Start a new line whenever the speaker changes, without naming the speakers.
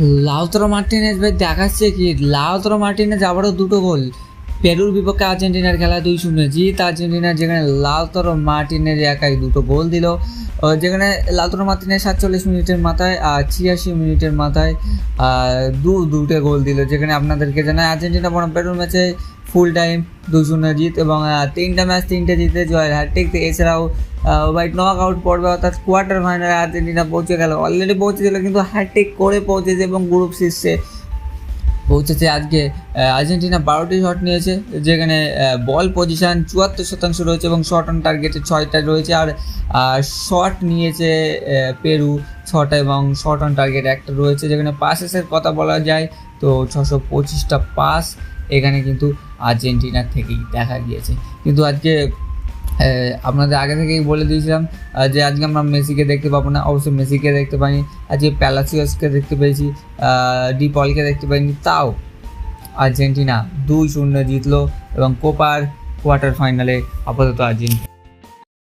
Lautaro Martinez ভাই দেখাচ্ছে কি? লাউতরো মার্টিনেজ আবারও দুটো গোল। পেরুর বিপক্ষে আর্জেন্টিনার খেলা দুই শূন্য জিত। আর্জেন্টিনার যেখানে লাউতরো মার্টিনের একাই দুটো গোল দিল। যেখানে লাউতরো মার্টিনের সাতচল্লিশ মিনিটের মাথায় আর ছিয়াশি মিনিটের মাথায় দু দুটো গোল দিল। যেখানে আপনাদেরকে জানায় আর্জেন্টিনা বনাম পেরুর ম্যাচে ফুল টাইম দুই শূন্য জিত এবং তিনটা ম্যাচ তিনটে জিতে জয় হ্যাট্রিক এছাড়াও হোয়াইট নক আউট পড়বে অর্থাৎ কোয়ার্টার ফাইনালে আর্জেন্টিনা পৌঁছে গেল। অলরেডি পৌঁছে পৌঁছেছিল কিন্তু হ্যাট্রিক করে পৌঁছেছে এবং গ্রুপ শীর্ষে পৌঁছেছে আজকে আর্জেন্টিনা বারোটি শট নিয়েছে, যেখানে বল পজিশন চুয়াত্তর শতাংশ রয়েছে এবং শট অন টার্গেটে ছয়টা রয়েছে। আর শট নিয়েছে পেরু ছটা এবং শট অন টার্গেট একটা রয়েছে, যেখানে পাসেসের কথা বলা যায়। তো ছশো পঁচিশটা পাস এখানে কিন্তু আর্জেন্টিনার থেকেই দেখা গিয়েছে। কিন্তু আজকে আপনাদের আগে থেকেই বলে দিয়েছিলাম যে আজকে আমরা মেসিকে দেখতে পাবো না। অবশ্যই মেসিকে দেখতে পাইনি, আজকে প্যালাসিয়াসকে দেখতে পেয়েছি ডি পলকে দেখতে পাইনি। তাও আর্জেন্টিনা দুই শূন্য জিতলো এবং কোপার কোয়ার্টার ফাইনালে আপাতত আর্জেন্টিনা